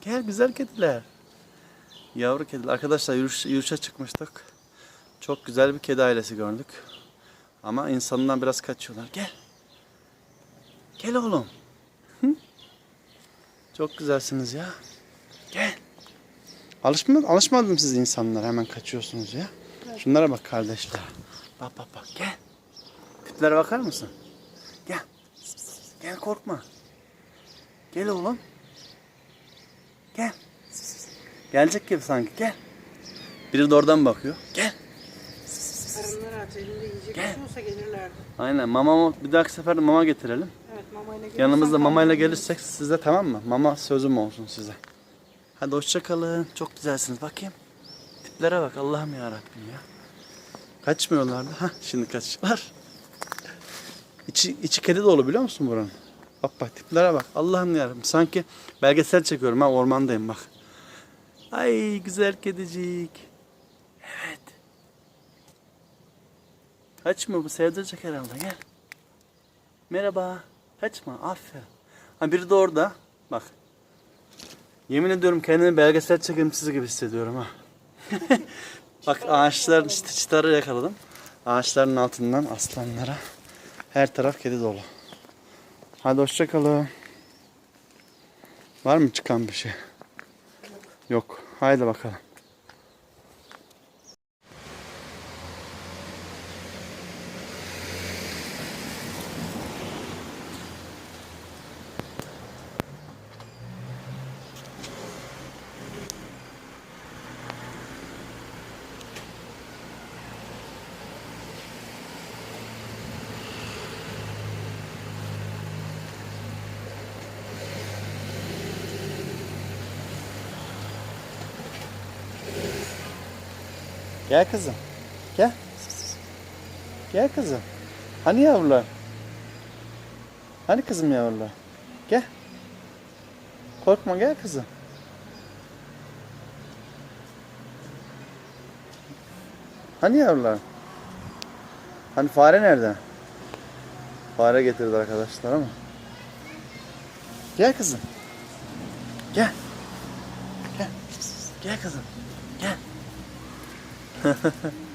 Gel güzel kediler. Yavru kediler. Arkadaşlar yürüyüş, yürüyüşe çıkmıştık. Çok güzel bir kedi ailesi gördük. Ama insandan biraz kaçıyorlar. Gel. Gel oğlum. Hı? Çok güzelsiniz ya. Gel. Alışma, alışmadım siz insanlar hemen kaçıyorsunuz ya. Şunlara bak kardeşler. Bak bak bak gel. Tiplere bakar mısın? Gel. Gel korkma. Gel oğlum. Gel. Gelecek gibi sanki gel. Biri de oradan bakıyor. Gel. Karınları aç elinde yiyecek Gel. şey olsa gelirlerdi. Aynen mama bir dahaki sefer de mama getirelim. Evet mamayla gelirsen Yanımızda mamayla gelirsek size tamam mı? Mama sözüm olsun size. Hadi hoşça kalın. Çok güzelsiniz. Bakayım. Tiplere bak Allah'ım ya Rabbim ya. Kaçmıyorlardı. Ha şimdi kaçtılar. İçi, içi kedi dolu biliyor musun buranın? Bak bak tiplere bak. Allah'ım ya Rabbim. Sanki belgesel çekiyorum ha ormandayım bak. Ay güzel kedicik. Evet. Kaçmıyor bu sevdirecek herhalde gel. Merhaba. Kaçma. Aferin. Ha biri de orada. Bak. Yemin ediyorum kendimi belgesel çekimsiz gibi hissediyorum ha. Bak ağaçların çıt çıtarı yakaladım. Ağaçların altından aslanlara. Her taraf kedi dolu. Hadi hoşça kalın. Var mı çıkan bir şey? Yok. Haydi bakalım. Gel kızım. Gel. Gel kızım. Hani yavrular? Hani kızım yavrular? Gel. Korkma gel kızım. Hani yavrular? Hani fare nerede? Fare getirdi arkadaşlar ama. Gel kızım. Gel. Gel. Gel kızım. Gel. Ha ha ha.